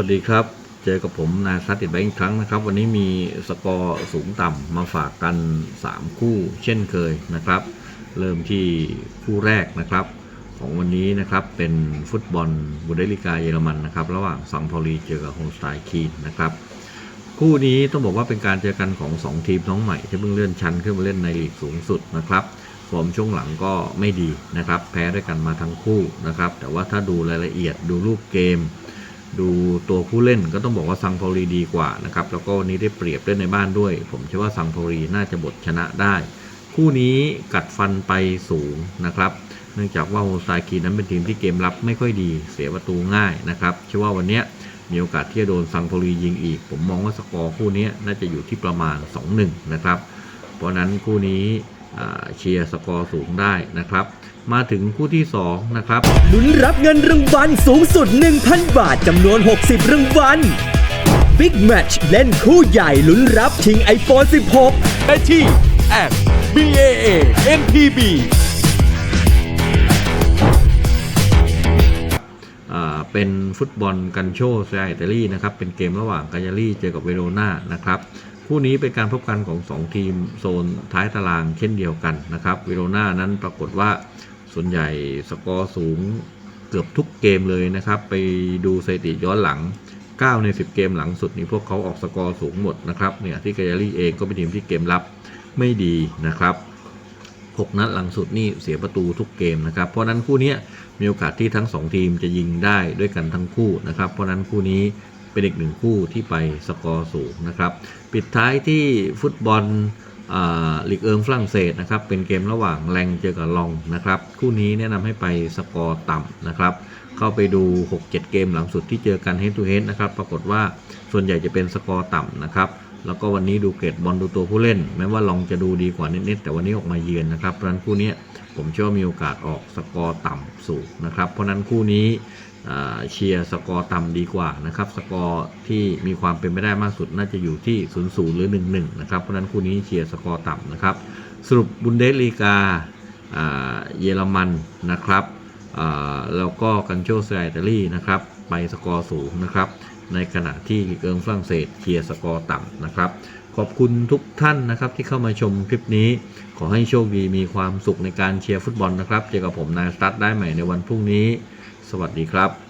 วัสดีครับ เจอกับผมนายซัดติดแบงค์อีกครั้งนะครับ วันนี้มีสกอร์สูงต่ำมาฝากกัน 3 คู่เช่นเคยนะครับ เริ่มที่คู่แรกนะครับ ของวันนี้นะครับเป็นฟุตบอลบุนเดลิกาเยอรมันนะครับ ระหว่างซังพอลีเจอกับโฮมสไตล์คีนนะครับ คู่นี้ต้องบอกว่าเป็นการเจอกันของ 2 ทีมน้องใหม่ที่เพิ่งเลื่อนชั้นขึ้นมาเล่นในลีกสูงสุดนะครับฟอร์มช่วงหลังก็ไม่ดีนะครับ แพ้ด้วยกันมาทั้งคู่นะครับ แต่ว่าถ้าดูรายละเอียดดูรูปเกม ดูตัวผู้เล่นก็ต้องบอกว่าซังพอลีดีกว่านะครับ แล้วก็วันนี้ได้เปรียบเล่นในบ้านด้วย ผมเชื่อว่าซังพอลีน่าจะบทชนะได้ คู่นี้กัดฟันไปสูงนะครับ เนื่องจากว่าโฮสไตคีนั้นเป็นทีมที่เกมรับไม่ค่อยดี เสียประตูง่ายนะครับ เชื่อว่าวันนี้มีโอกาสที่จะโดนซังโพลียิงอีก ผมมองว่าสกอร์คู่นี้น่าจะอยู่ที่ประมาณ 2-1 นะครับ เพราะนั้นคู่นี้เชียร์สกอร์สูงได้นะครับ มาถึงคู่ที่ 2 นะครับ ลุ้นรับเงินรางวัลสูงสุด 1,000 บาทจำนวน 60 รางวัล Big Match เล่นคู่ใหญ่ลุ้นรับชิง iPhone 16 ได้ที่ at BAA NPB อ่าเป็นฟุตบอลกันโชเซียอิตาลีนะครับ เป็นเกมระหว่างกาญารีเจอกับเวโรนานะครับคู่นี้เป็นการพบกันของ 2 ทีมโซนท้ายตารางเช่นเดียวกันนะครับเวโรนานั้นปรากฏว่า ส่วนใหญ่สกอร์สูงเกือบทุกเกมเลยนะครับ ไปดูสถิติย้อนหลัง 9 ใน 10 เกมหลังสุดนี้พวกเขาออกสกอร์สูงหมดนะครับเนี่ยที่กาญารีเองก็เป็นทีมที่เกมรับไม่ดีนะครับ 6 นัดหลังสุดนี่เสียประตูทุกเกมนะครับ เพราะนั้นคู่นี้มีโอกาสที่ทั้ง 2 ทีมจะยิงได้ด้วยกันทั้งคู่นะครับ เพราะนั้นคู่นี้เป็นอีกหนึ่งคู่ที่ไปสกอร์สูงนะครับ ปิดท้ายที่ฟุตบอล ลีกเอิงฝรั่งเศสนะครับเป็นเกมระหว่างแรงเจอกับลองนะครับคู่นี้แนะนำให้ไปสกอร์ต่ำนะครับเข้าไปดู 6-7 เกมหลังสุดที่เจอกันเฮดทูเฮดนะครับปรากฏว่าส่วนใหญ่จะเป็นสกอร์ต่ำนะครับแล้วก็วันนี้ดูเกรดบอลดูตัวผู้เล่น แม้ว่าลองจะดูดีกว่านิดๆแต่วันนี้ออกมาเยือนนะครับเพราะฉะนั้นคู่นี้ ผมเชื่อว่ามีโอกาสออกสกอร์ต่ำสูงนะครับ เพราะนั้นคู่นี้เชียร์สกอร์ต่ำดีกว่านะครับสกอร์ที่มีความเป็นไปได้มากสุดน่าจะอยู่ที่0-0หรือ 1-1นะครับเพราะนั้นคู่นี้เชียร์สกอร์ต่ำนะครับสรุปบุนเดสลีกาเยอรมันนะครับแล้วก็กันโชเซียอิตาลีนะครับไปสกอร์สูงนะครับในขณะที่ลีกเอิงฝรั่งเศสเชียร์สกอร์ต่ำนะครับ ขอบคุณทุกท่านนะครับที่เข้ามาชมคลิปนี้ ขอให้โชคดีมีความสุขในการเชียร์ฟุตบอลนะครับ เจอกับผมนายสตั๊ดได้ใหม่ในวันพรุ่งนี้ สวัสดีครับ